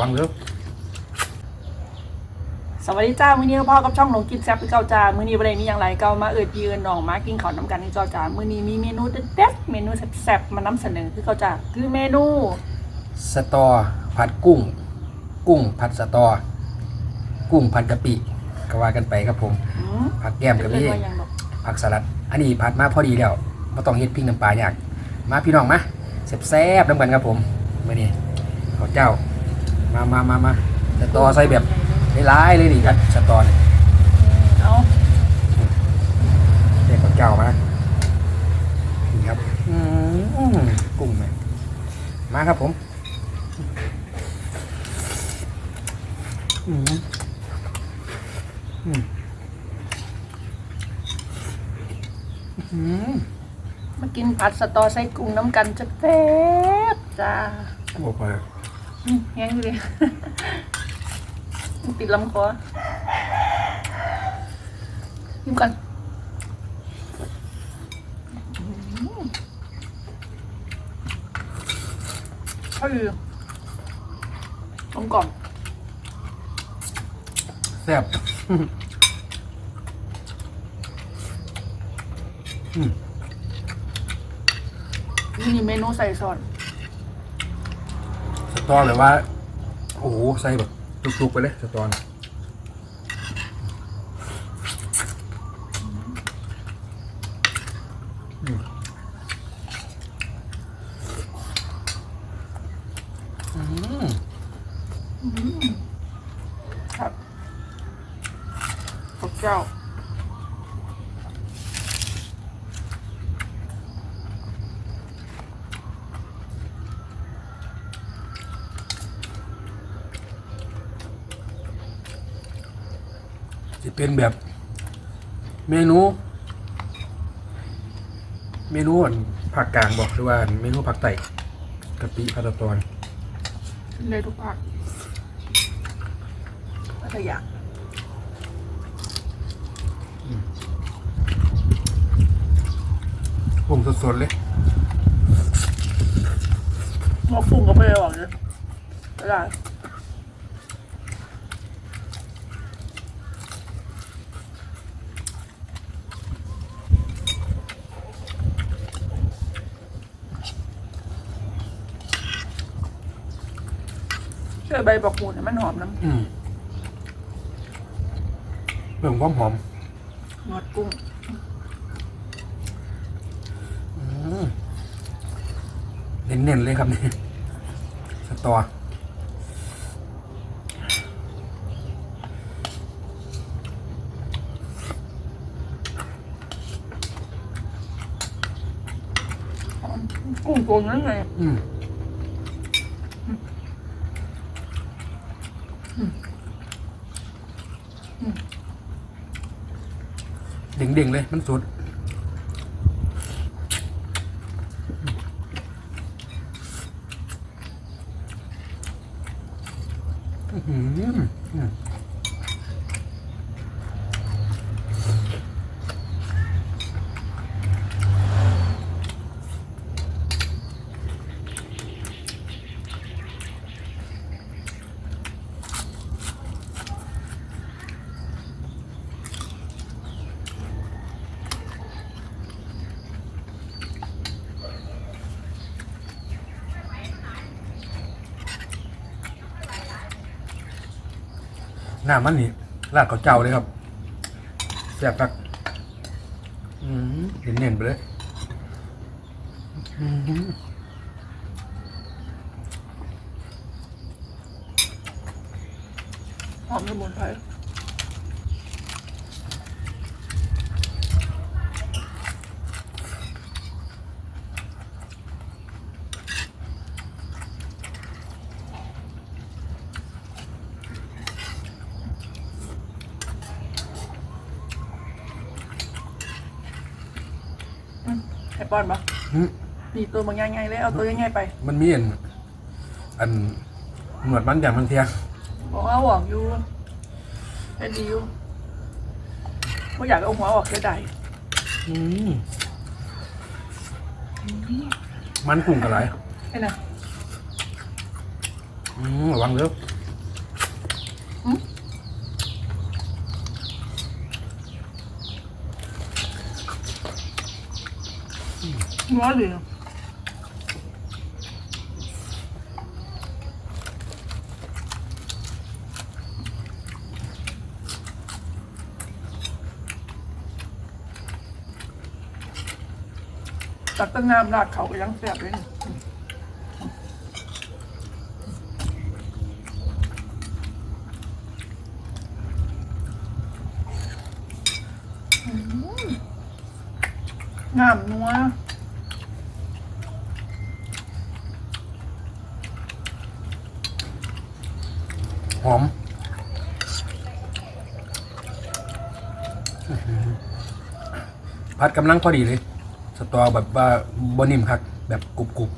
วังเด้อสวัสดีจ้ามื้อนี้พ่อกับช่องหลงกินแซ่บคือเก่าจ้ามื้อนี้บ่ได้มีหยังไรเก่ามาเอิดพี่เอิดน้องมากินข้าวน้ำกันนี่เจ้าจ้ามื้อนี้มีเมนูเด็ดๆเมนูแซ่บๆมานำเสนอคือเก่าจ้าคือเมนูสตอผัดกุ้ง กุ้งผัดสตอ กุ้งผัดกะปิก็ว่ากันไปครับผมหืมผักแก้มเป็ก็นมีเรื่องว่าหยังดอกผักสลัด อันนี้ผัดมาพอดีแล้วไม่ต้องเฮ็ดพริกน้ำปลาอยากมาพี่น้องมาแซ่บๆน้ำกันครับผมมานี่ข้าวเจ้า มามามามาสตอใส่แบบหลายๆเลยนี่ครับสตอนี่เอาเรียกข้าวเจ้ามานี่ครับอืมกุ้งไหมมาครับผมอืมอืมอืมมากินผัดสตอใส่กุ้งน้ำกันจะแซ่บจ้าโอ้โหอืม แห้งอยู่เลยติดลำคอยิ้มกันอืมอร่อยกลมกล่อมแซ่บอืมนี่เมนูใส่ซอส สตอแบบว่า โอ้โห ใส่แบบจุกๆไปเลยสตอนอืมอืมครับขอบเจ้า จะเป็นแบบเมนู เมนูอันผักกลางบอกหรือว่าเมนูผักไต่กะปิผัดสตอนเลยทุกภาคพัทยาผมสดๆเลยหมกปรุงก็ไม่ได้หรอกเนี่ยไม่ได้ เชื่อใบบอกหูเนี่ยมันหอมน้อืมเบิ่งความหอมำหนวดกุ้งอืมเน้นๆเลยครับนี่สตอหอมกุ้งตัวนั้นไงอืม ด้งๆเลย มันสดอื้อหืออืม น้ามันนี่ลาดข้าเจ้าเลยครับแซ่บปักอืมเน้นๆไปเลยอืมหอมสมุนไพร ให้ป้อนปะอืมนี่ตัวมันง่ายๆเลยเอาตัวง่ายๆไปมันมีอันอันหนวดมันอย่างมันเทียงบอกว่าหวังอยู่เป็นดีอยู่ไม่อยากเอาหัวออกเสียดายอืมมันกุ้งกระไรไอ้น่ะอืมระวังเด้อ นัวดีตักแต้นน้ำราดเขาก็ยังแซ่บเลยนี่อืมน้ำนัว หอมพัดกำลังพอดีเลย สตอแบบว่าบนิ่มคักแบบกรุบกรุบ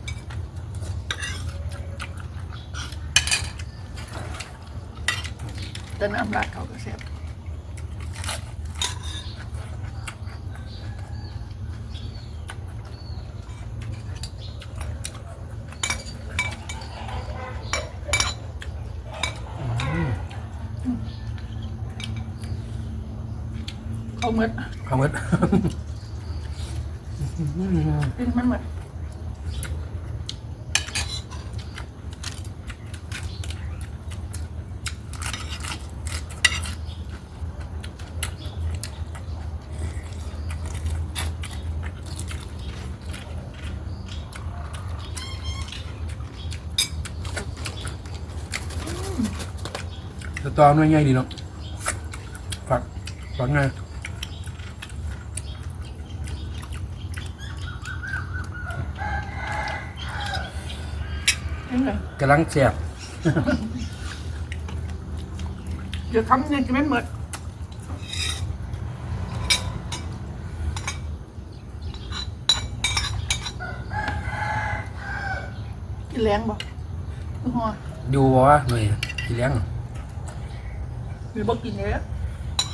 แต่น้ำราดเขาก็เสียบ เนาะฝักฝักง่ายกินเล กำลังแซ่บเดี๋ยวคำเนี่ยจะไม่เหมือนกินแรงบ่คือหอดูบ่ว่าหน่อยกินเลี้ยงหรือบ่กินเนื้อ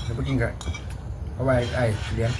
เดี๋ยวไปกินกันเอาไว้ไอ้เลี้ยง